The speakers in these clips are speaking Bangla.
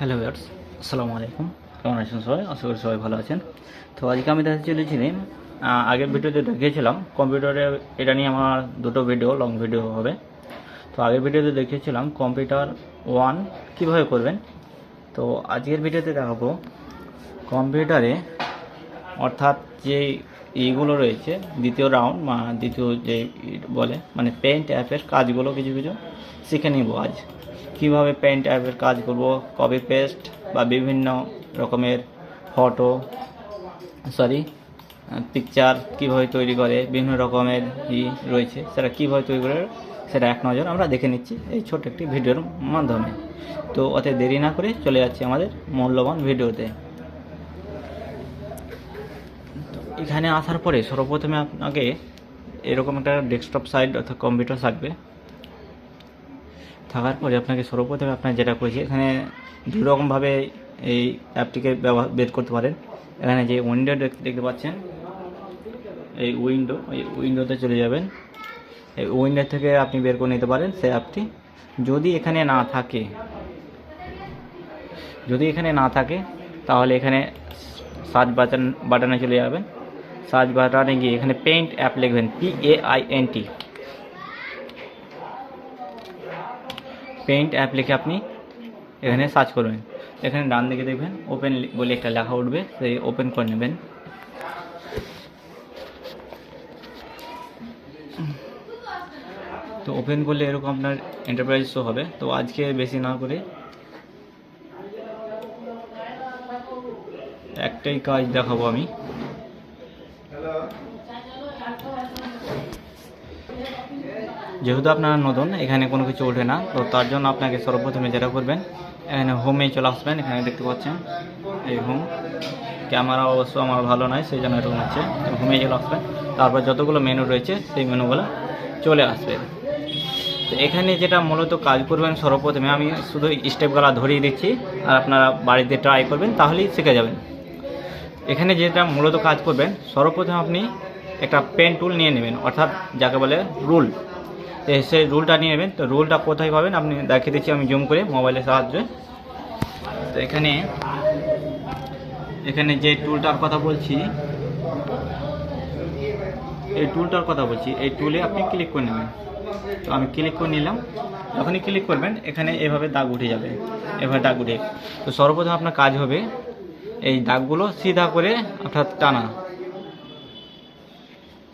হ্যালো ভিউয়ার্স আসসালামু আলাইকুম কেমন আছেন সবাই? আশা করি সবাই ভালো আছেন। তো আজকে আমি দেখতে চলেছিলাম আগের ভিডিওতে দেখিয়েছিলাম, কম্পিউটারে এটা নিয়ে আমার দুটো ভিডিও লং ভিডিও হবে। তো আগের ভিডিওতে দেখিয়েছিলাম, কম্পিউটার ওয়ান কীভাবে করবেন? তো আজকের ভিডিওতে দেখাবো, কম্পিউটারে অর্থাৎ যে ইগুলো রয়েছে, দ্বিতীয় রাউন্ড বা দ্বিতীয় যে বলে মানে পেন্ট অ্যাপের কাজগুলো কিছু কিছু শিখে নিব আজ। কীভাবে পেন্ট অ্যাপের কাজ করব কপি পেস্ট বা বিভিন্ন রকমের ফটো সরি পিকচার কীভাবে তৈরি করে, বিভিন্ন রকমের ই রয়েছে, সেটা কীভাবে তৈরি করে, সেটা এক নজর আমরা দেখে নিচ্ছি এই ছোট একটি ভিডিওর মাধ্যমে। তো অত দেরি না করে চলে যাচ্ছি আমাদের মূল্যবান ভিডিওতে। এখানে আসার পরে সর্বপ্রথমে আপনাকে এরকম একটা ডেস্কটপ সাইট অর্থাৎ কম্পিউটার থাকবে। থাকার পরে আপনাকে সর্বপ্রথমে আপনার যেটা করেছি, এখানে দু রকমভাবে এই অ্যাপটিকে ব্যবহার বের করতে পারেন। এখানে যে উইন্ডো দেখতে পাচ্ছেন, এই উইন্ডো এই উইন্ডোতে চলে যাবেন। এই উইন্ডো থেকে আপনি বের করে নিতে পারেন সেই অ্যাপটি। যদি এখানে না থাকে যদি এখানে না থাকে, তাহলে এখানে সার্চ বাটন বাটনে চলে যাবেন। সার্চ বাটনে গিয়ে এখানে পেইন্ট অ্যাপ লিখবেন P A I N T paint app লিখে আপনি এখানে সার্চ করবেন। এখানে ডান দিকে দেখবেন ওপেন বলে একটা লেখা উঠবে, সেই ওপেন করে নেবেন। তো ওপেন করলে এরকম আপনার এন্টারপ্রাইজ শো হবে। তো আজকে বেশি না করে একটাই কাজ দেখাবো আমি। যেহেতু আপনারা নতুন, এখানে কোনো কিছু ওঠে না, তো তার জন্য আপনাকে সর্বপ্রথমে যেটা করবেন, এখানে হোমে চলে আসবেন, এখানে দেখতে পাচ্ছেন, এই হোম ক্যামেরা অবশ্য আমার ভালো নয়, সেই জন্য এরকম হচ্ছে হোমে চলে আসবেন, তারপর যতগুলো মেনু রয়েছে, সেই মেনুগুলো চলে আসবে। তো এখানে যেটা মূলত কাজ করবেন সর্বপ্রথমে, আমি শুধু স্টেপগুলো ধরিয়ে দিচ্ছি, আর আপনারা বাড়িতে ট্রাই করবেন, তাহলেই শিখে যাবেন। এখানে যেটা মূলত কাজ করবেন, সর্বপ্রথম আপনি একটা পেন টুল নিয়ে নেবেন, অর্থাৎ যাকে বলে রুল সেই রুলটা নিয়ে নেবেন। তো রুলটা কোথায় পাবেন? আপনি দেখিয়ে দিচ্ছি, আমি জুম করে মোবাইলের সাহায্যে। তো এখানে এখানে যে টুলটার কথা বলছি, এই টুলটার কথা বলছি, এই টুলে আপনি ক্লিক করে নেবেন। তো আমি ক্লিক করে নিলাম। যখনই ক্লিক করবেন, এখানে এভাবে দাগ উঠে যাবে। এভাবে দাগ উঠে। তো সর্বপ্রথম আপনার কাজ হবে, এই দাগগুলো সিধা করে, অর্থাৎ টানা,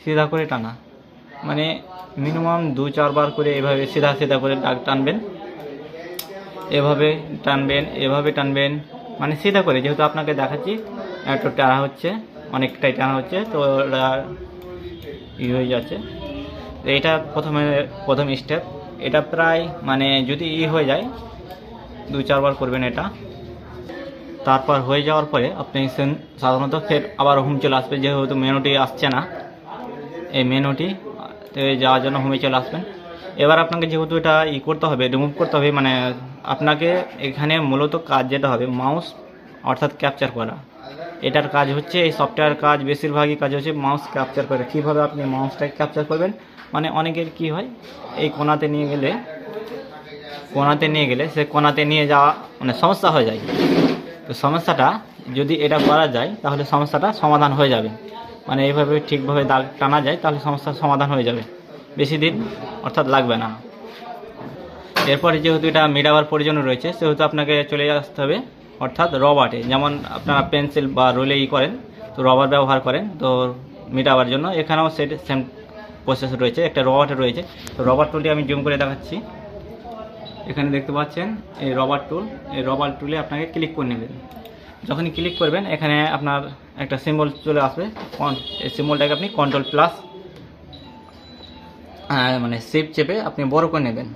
সিধা করে টানা। মানে মিনিমাম দু চারবার করে এভাবে সিধা সিধা করে দাগ টানবেন। এভাবে টানবেন এভাবে টানবেন মানে সিধা করে। যেহেতু আপনাকে দেখাচ্ছি, একটু টানা হচ্ছে, অনেকটাই টানা হচ্ছে, তো ওটা ই হয়ে যাচ্ছে। এটা প্রথমে, প্রথম স্টেপ এটা প্রায় মানে যদি ই হয়ে যায় দু চারবার করবেন এটা। তারপর হয়ে যাওয়ার পরে আপনি সাধারণত ফের আবার হোম চলে আসবে, যেহেতু মেনুটি আসছে না। এই মেনুটি যাওয়ার জন্য হোমে চলে আসবেন। এবার আপনাকে যেহেতু এটা ই করতে হবে রিমুভ করতে হবে মানে আপনাকে এখানে মূলত কাজ যেটা হবে মাউস অর্থাৎ ক্যাপচার করা। এটার কাজ হচ্ছে, এই সফটওয়্যার কাজ বেশিরভাগই কাজ হচ্ছে মাউস ক্যাপচার করে। কীভাবে আপনি মাউসটাকে ক্যাপচার করবেন? মানে অনেকের কি হয়, এই কোনাতে নিয়ে গেলে, কোনাতে নিয়ে গেলে, সে কোনাতে নিয়ে যাওয়া মানে সমস্যা হয়ে যায়। তো সমস্যাটা, যদি এটা করা যায়, তাহলে সমস্যাটা সমাধান হয়ে যাবে। মানে এইভাবে ঠিকভাবে দাগ টানা যায়, তাহলে সমস্যার সমাধান হয়ে যাবে। বেশি দিন অর্থাৎ লাগবে না। এরপরে যেহেতু এটা মেটাবার প্রয়োজন রয়েছে, সেহেতু আপনাকে চলে আসতে হবে, অর্থাৎ রবার্টে যেমন আপনারা পেন্সিল বা রোলে ই করেন, তো রবার ব্যবহার করেন, তো মেটাবার জন্য। এখানেও সেট সেম প্রসেস রয়েছে, একটা রবার্টে রয়েছে। তো রবার টুলটি আমি জুম করে দেখাচ্ছি। এখানে দেখতে পাচ্ছেন, এই রবার টুল এই রবার টুলে আপনাকে ক্লিক করে নেবেন। যখনই ক্লিক করবেন, এখানে আপনার একটা সিম্বল চলে আসবে। এই সিম্বলটাকে আপনি কন্ট্রোল প্লাস মানে সেভ চেপে আপনি বড় করে নেবেন।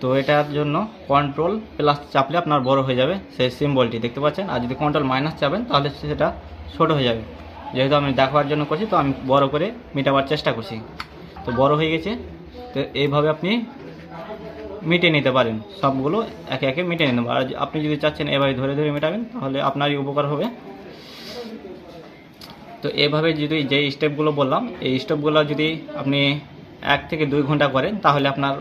তো এটার জন্য কন্ট্রোল প্লাস চাপলে আপনার বড় হয়ে যাবে সেই সিম্বলটি দেখতে পাচ্ছেন? আর যদি কন্ট্রোল মাইনাস চাপেন, তাহলে সেটা ছোট হয়ে যাবে। যেহেতু আমি দেখাবার জন্য করছি, তো আমি বড় করে মেটাবার চেষ্টা করছি। তো বড় হয়ে গেছে। তো এইভাবে আপনি মিটিয়ে নিতে পারেন। সবগুলো একে একে মিটিয়ে নিতে পারেন। আর আপনি যদি চাচ্ছেন এভাবে ধরে ধরে মেটাবেন, তাহলে আপনারই উপকার হবে। তো এভাবে যদি যে স্টেপগুলো বললাম, এই স্টেপগুলো যদি আপনি এক থেকে দুই ঘণ্টা করেন, তাহলে আপনার